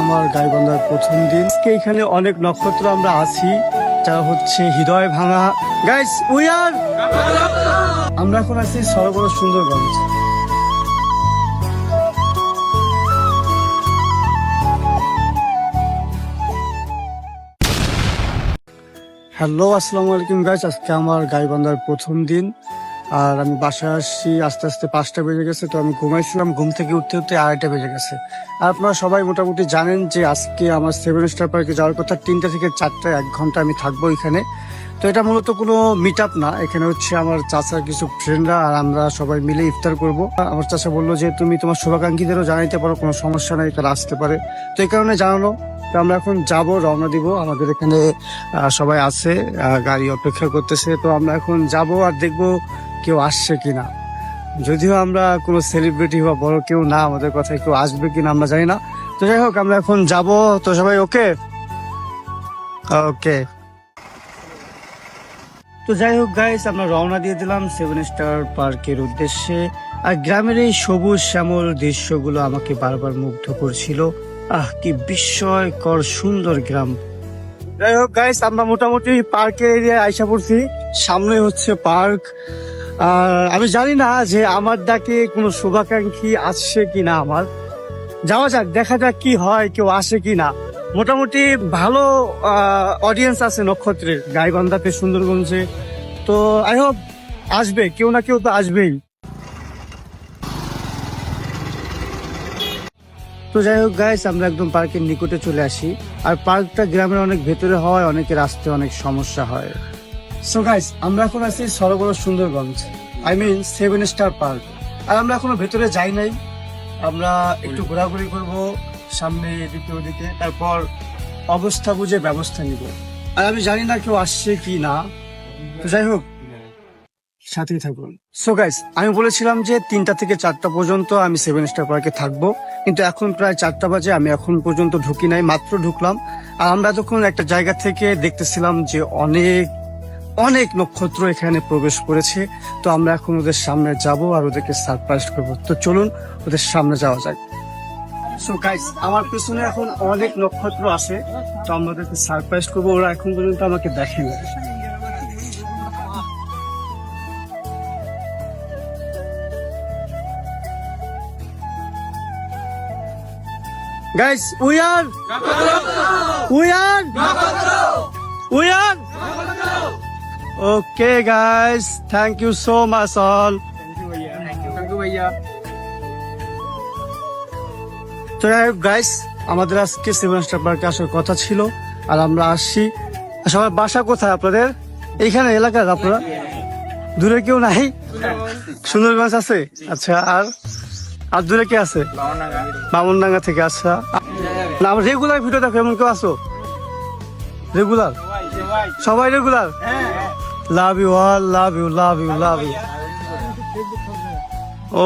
আমার গাইবান্ধার প্রথম দিন। এখানে অনেক নক্ষত্র আমরা আছি। যারা হচ্ছে হৃদয় ভাঙা। গাইস উই আর আমরা এখন আছি সরবরাহ সুন্দরগঞ্জ হ্যালো আসসালামু আলাইকুম গাইস আজকে আমার গাইবান্ধার প্রথম দিন। আর আমি বাসায় আসছি, আস্তে আস্তে পাঁচটা বেজে গেছে, তো আমি ঘুমাইছিলাম, ঘুম থেকে উঠতে উঠতে আড়াইটা বেজে গেছে। আর আপনারা সবাই মোটামুটি জানেন যে আজকে আমার সেভেন স্টার পার্কে যাওয়ার কথা তিনটা থেকে চারটা এক ঘণ্টা আমি থাকব এখানে। তো এটা মূলত কোনো মিট আপ না, এখানে হচ্ছে আমার চাচার কিছু ফ্রেন্ডরা আর আমরা সবাই মিলে ইফতার করব। আমার চাচা বলল যে, তুমি তোমার শুভাকাঙ্ক্ষীদেরও জানাইতে পারো, কোনো সমস্যা নাই, তারা আসতে পারে। তো এই কারণে জানানো তো আমরা এখন যাব, রওনা দিব। আমাদের এখানে সবাই আছে গাড়ি অপেক্ষা করতেছে, তো আমরা এখন যাব আর দেখব কেউ আসছে কিনা। যদিও আমরা কোনো সেলিব্রিটি বা বড় কেউ না, আমাদের কথায় কেউ আসবে কিনা আমরা জানি না। তো যাই হোক, আমরা এখন যাব। তো সবাই ওকে? ওকে। তো যাই হোক গাইস আমরা রওনা দিয়ে দিলাম সেভেন স্টার পার্কের উদ্দেশ্যে। আর গ্রামের এই সবুজ শ্যামল দৃশ্যগুলো আমাকে বারবার মুগ্ধ করছিল। আহ, কি বিস্ময়কর সুন্দর গ্রাম। যাই হোক গাইস আমরা মোটামুটি পার্কের এরিয়ায় আইসা পড়ছি। সামনে হচ্ছে পার্ক আর আমি জানি না যে আমার ডাকে কোনো শুভাকাঙ্ক্ষী আসছে কি না আমার। যাওয়া যাক, দেখা যাক কি হয়, কেউ আসে কি না মোটামুটি ভালো অডিয়েন্স আছে নক্ষত্রের গাইবান্ধাতে সুন্দরগঞ্জে। তো আই হোপ আসবে, কেউ না কেউ তো আসবেই। তো যাই হোক গাইস আমরা একদম পার্কের নিকটে চলে আসি। আর পার্কটা গ্রামের অনেক ভেতরে হওয়ায় অনেকের আসতে অনেক সমস্যা হয়। সো গাইস আমরা এখন আছি সরবরাহ Sundarganj. I mean seven star park আর আমরা এখনও ভেতরে যাই নাই। আমরা একটু ঘোরাঘুরি করব সামনে এদিকে ওদিকে, তারপর অবস্থা বুঝে ব্যবস্থা নিব। আর আমি জানি না কেউ আসছে কি না। তো যাই হোক, সাথেই থাকুন। সো গাইস আমি বলেছিলাম যে তিনটা থেকে চারটা পর্যন্ত আমি সেভেন স্টার পার্কে থাকব। কিন্তু এখন প্রায় চারটা বাজে, আমি এখন পর্যন্ত ঢুকি নাই, মাত্র ঢুকলাম। আর আমরা যখন একটা জায়গা থেকে দেখতেছিলাম যে অনেক অনেক নক্ষত্র এখানে প্রবেশ করেছে তো আমরা এখন ওদের সামনে যাব আর ওদেরকে সারপ্রাইজ করব তো চলুন ওদের সামনে যাওয়া যাক সো গাইস আমার পেছনে এখন অনেক নক্ষত্র আছে তো আমরা ওদেরকে সারপ্রাইজ করব ওরা এখন পর্যন্ত আমাকে দেখেনি Guys, we are. We are. We are. Okay, guys. Thank you so much, all. তো গাইস আমাদের আজকে সেভেন স্টার পার্কে আসার কথা ছিল আর আমরা আসছি। সবার বাসা কোথায় আপনাদের? এইখানে এলাকার আপনারা? দূরে কেউ নাই? সুন্দরগঞ্জ আছে? আচ্ছা আর আর দূরে কে আছে? বামনডাঙ্গা থেকে আসা না রেগুলার ভিডিও দেখো এমন কেউ আসো রেগুলার সবাই regular love you all love you love you love you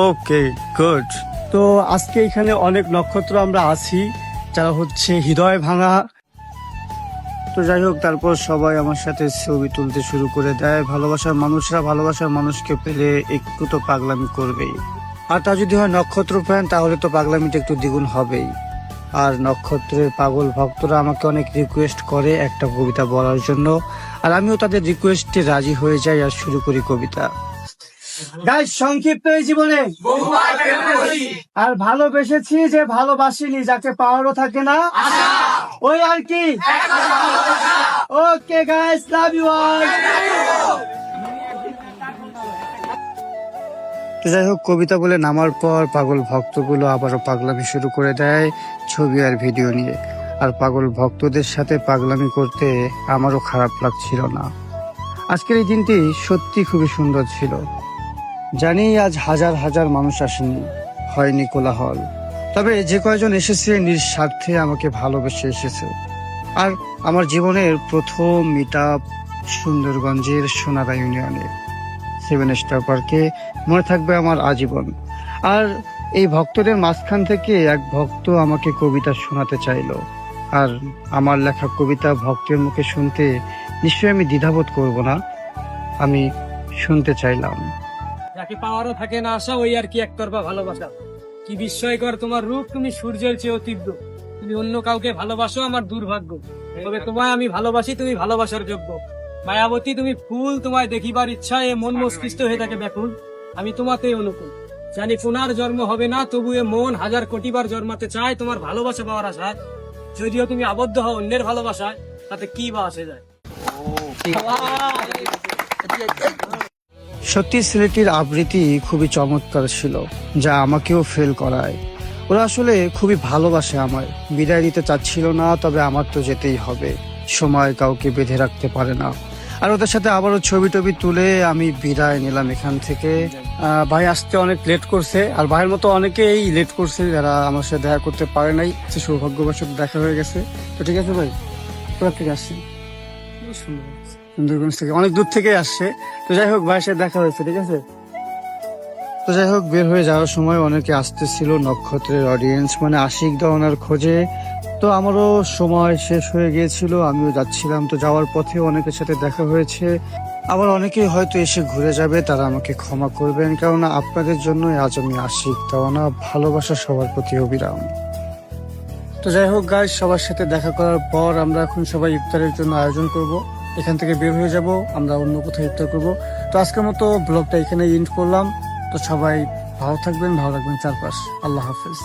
okay good তো আজকে এখানে অনেক নক্ষত্র আমরা আছি, যারা হচ্ছে হৃদয় ভাঙা। তো যাই হোক, তারপর সবাই আমার সাথে ছবি তুলতে শুরু করে দেয়। ভালোবাসার মানুষরা ভালোবাসার মানুষকে পেলে একটু তো পাগলামি করবেই। আর তা যদি হয় নক্ষত্র প্রাণ তাহলে তো পাগলামিটা একটু দ্বিগুণ হবেই। আর নক্ষত্রের পাগল ভক্তরা আমাকে অনেক রিকোয়েস্ট করে একটা কবিতা বলার জন্য। আর আমিও তাদের রিকোয়েস্টে রাজি হয়ে যাই আর শুরু করি কবিতা। গাইস সংক্ষিপ্ত এই জীবনে। আর ভালোবেসেছি যে ভালোবাসিনি, যাকে পাওয়ারও থাকে না। ওই আর কি। Okay guys love you all তো যাই হোক, কবিতা বলে নামার পর পাগল ভক্তগুলো আবারও পাগলামি শুরু করে দেয় ছবি আর ভিডিও নিয়ে। আর পাগল ভক্তদের সাথে পাগলামি করতে আমারও খারাপ লাগছিল না। আজকের এই দিনটি সত্যি খুবই সুন্দর ছিল। জানি আজ হাজার হাজার মানুষ আসেনি, হয়নি কোলাহল। তবে যে কয়জন এসেছে নিঃস্বার্থে আমাকে ভালোবেসে এসেছে। আর আমার জীবনের প্রথম মিট সুন্দরগঞ্জের সোনারা ইউনিয়নে। সেভেন স্টার পার্কে মনে থাকবে আমার আজীবন। আর এই ভক্তদের মাঝখান থেকে এক ভক্ত আমাকে কবিতা শোনাতে চাইলো। আর আমার লেখা কবিতা ভক্তের মুখে শুনতে নিশ্চয়ই আমি দ্বিধাবোধ করব না, আমি শুনতে চাইলাম। যাকে পাওয়ারও থাকে না আশা, ওই আর কি এক একতরফা ভালোবাসা। কি বিস্ময়কর তোমার রূপ, তুমি সূর্যের চেয়েও তীব্র তুমি অন্য কাউকে ভালোবাসো, আমার দুর্ভাগ্য। তবে তোমায় আমি ভালোবাসি, তুমি ভালোবাসার যোগ্য। মায়াবতী, তুমি ফুল তোমায় দেখিবার ইচ্ছা এ মন মস্তিষ্ক হয়ে থাকে ব্যাকুল। আমি তোমাতেই অনুকূল। জানি পুনার জন্ম হবে না, তবু এ মন হাজার কোটিবার জন্মাতে চায় তোমার ভালোবাসা পাওয়ার আশায়। যদিও তুমি আবদ্ধ হও অন্যের ভালোবাসায়, তাতে কি বা আসে যায়? সত্যি ছেলেটির আবৃত্তি খুবই চমৎকার ছিল, যা আমাকেও ফেল করায়। ওরা আসলে খুবই ভালোবাসে আমায়। বিদায় দিতে চাচ্ছিল না, তবে আমার তো যেতেই হবে। সময় কাউকে বেঁধে রাখতে পারে না। আর ওদের সাথে আবারও ছবি টবি তুলে আমি বিদায় নিলাম এখান থেকে। ভাই আসতে অনেক লেট করছে, আর ভাইয়ের মতো অনেকেই লেট করছে যারা আমার সাথে দেখা করতে পারে নাই। সৌভাগ্যবশত দেখা হয়ে গেছে। তো ঠিক আছে ভাই, কোথা থেকে আসছি সুন্দরগঞ্জ থেকে। অনেক দূর থেকে আসছে। তো যাই হোক, ভাইয়ের সাথে দেখা হয়েছে, ঠিক আছে? তো যাই হোক, বের হয়ে যাওয়ার সময় অনেকে আসতেছিল নক্ষত্রের অডিয়েন্স মানে আশিক দহনার খোঁজে। তো আমারও সময় শেষ হয়ে গিয়েছিল, আমিও যাচ্ছিলাম। তো যাওয়ার পথে অনেকের সাথে দেখা হয়েছে। আবার অনেকেই হয়তো এসে ঘুরে যাবে, তারা আমাকে ক্ষমা করবেন। কেননা আপনাদের জন্য আজ আমি আশিক দেওয়ানা ভালোবাসা সবার প্রতি অবিরাম। তো যাই হোক গাইজ সবার সাথে দেখা করার পর আমরা এখন সবাই ইফতারের জন্য আয়োজন করব। এখান থেকে বের হয়ে যাব, আমরা অন্য কোথাও ইফতার করব। তো আজকের মতো ব্লগটা এখানে এন্ড করলাম। তো সবাই ভালো থাকবেন, ভালো রাখবেন চারপাশ। আল্লাহ হাফেজ।